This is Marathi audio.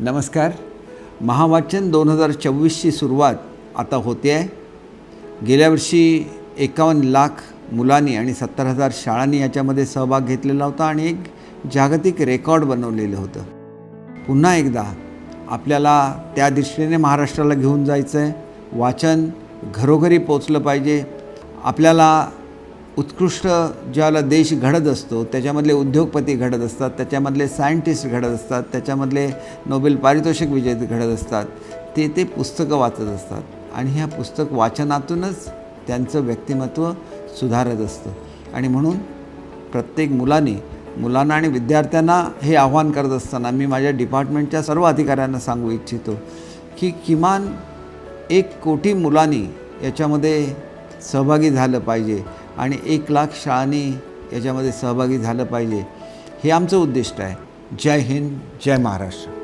नमस्कार. महावाचन दोन हजार चोवीसची सुरुवात आता होते आहे. गेल्या वर्षी एकावन्न लाख मुलांनी आणि सत्तर हजार शाळांनी याच्यामध्ये सहभाग घेतलेला होता आणि एक जागतिक रेकॉर्ड बनवलेलं होतं. पुन्हा एकदा आपल्याला त्या दृष्टीने महाराष्ट्राला घेऊन जायचं आहे वाचन घरोघरी पोचलं पाहिजे. आपल्याला उत्कृष्ट ज्याला देश घडत असतो त्याच्यामधले उद्योगपती घडत असतात त्याच्यामधले सायंटिस्ट घडत असतात त्याच्यामधले नोबेल पारितोषिक विजेते घडत असतात ते ते पुस्तकं वाचत असतात. आणि ह्या पुस्तक वाचनातूनच त्यांचं व्यक्तिमत्व सुधारत असतं. आणि म्हणून प्रत्येक मुलाने मुलांना आणि विद्यार्थ्यांना हे आव्हान करत असताना मी माझ्या डिपार्टमेंटच्या सर्व अधिकाऱ्यांना सांगू इच्छितो की किमान एक कोटी मुलांनी याच्यामध्ये सहभागी झालं पाहिजे. आणि एक लाख शाळांनी याच्यामध्ये सहभागी झालं पाहिजे. हे आमचं उद्दिष्ट आहे. जय हिंद जय महाराष्ट्र.